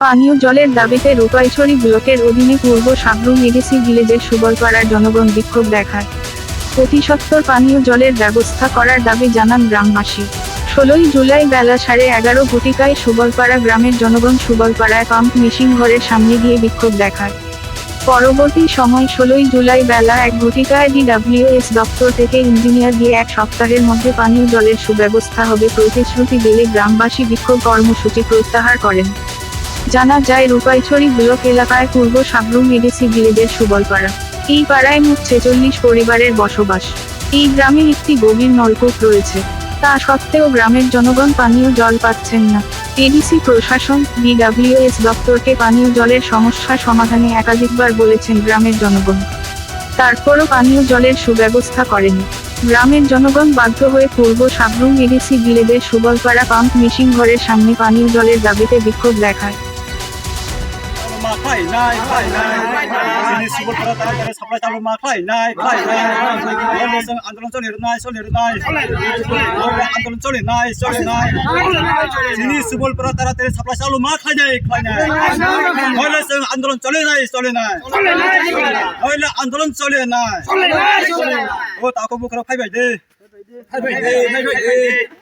পানীয় জলের দাবিতে রূপাইছড়ি ব্লকের অধীনে পূর্ব সাবরুম এডিসি ভিলেজের সুবলপাড়ার জনগণ বিক্ষোভ দেখায়। অতিসত্বর পানীয় জলের ব্যবস্থা করার দাবি জানান গ্রামবাসী। ষোলোই জুলাই বেলা সাড়ে এগারো ঘটিকায় সুবলপাড়া গ্রামের জনগণ সুবলপাড়ায় পাম্প মেশিন ঘরের সামনে গিয়ে বিক্ষোভ দেখায়। পরবর্তী সময় ষোলোই জুলাই বেলা এক ঘটিকায় ডিডাব্লিউএস দপ্তর থেকে ইঞ্জিনিয়ার দিয়ে এক সপ্তাহের মধ্যে পানীয় জলের সুব্যবস্থা হবে প্রতিশ্রুতি দিলে গ্রামবাসী বিক্ষোভ কর্মসূচি প্রত্যাহার করেন। জানা যায় রূপাইছড়ি ব্লক এলাকায় পূর্ব সাবরুম এডিসি ভিলেজের সুবলপাড়া। এই পাড়ায় মোট ছেচল্লিশ পরিবারের বসবাস। এই গ্রামে একটি গভীর নলকূপ রয়েছে। তা সত্ত্বেও গ্রামের জনগণ পানীয় জল পাচ্ছেন না। এডিসি প্রশাসন বিডাব্লিউএস দপ্তরকে পানীয় জলের সমস্যা সমাধানে একাধিকবার বলেছেন গ্রামের জনগণ। তারপরও পানীয় জলের সুব্যবস্থা করেনি। গ্রামের জনগণ বাধ্য হয়ে পূর্ব সাবরুম এডিসি ভিলেজের সুবলপাড়া পাম্প মেশিন ঘরের সামনে পানীয় জলের দাবিতে বিক্ষোভ দেখায়। মা খাই নাই খাই নাই। যিনি সুবল করা তারা তারা সাপ্লাই চালু মা খাই নাই খাই নাই। আন্দোলন চলে নাই চলে নাই। আন্দোলন চলে নাই চলে নাই। যিনি সুবল করা তারা তারা সাপ্লাই চালু মা খাই নাই খাই নাই। বলছেন আন্দোলন চলে নাই চলে নাই। হইলে আন্দোলন চলে নাই। ও তাকে বুকরা খাইবাই দে। খাইবাই দে। খাইবাই দে।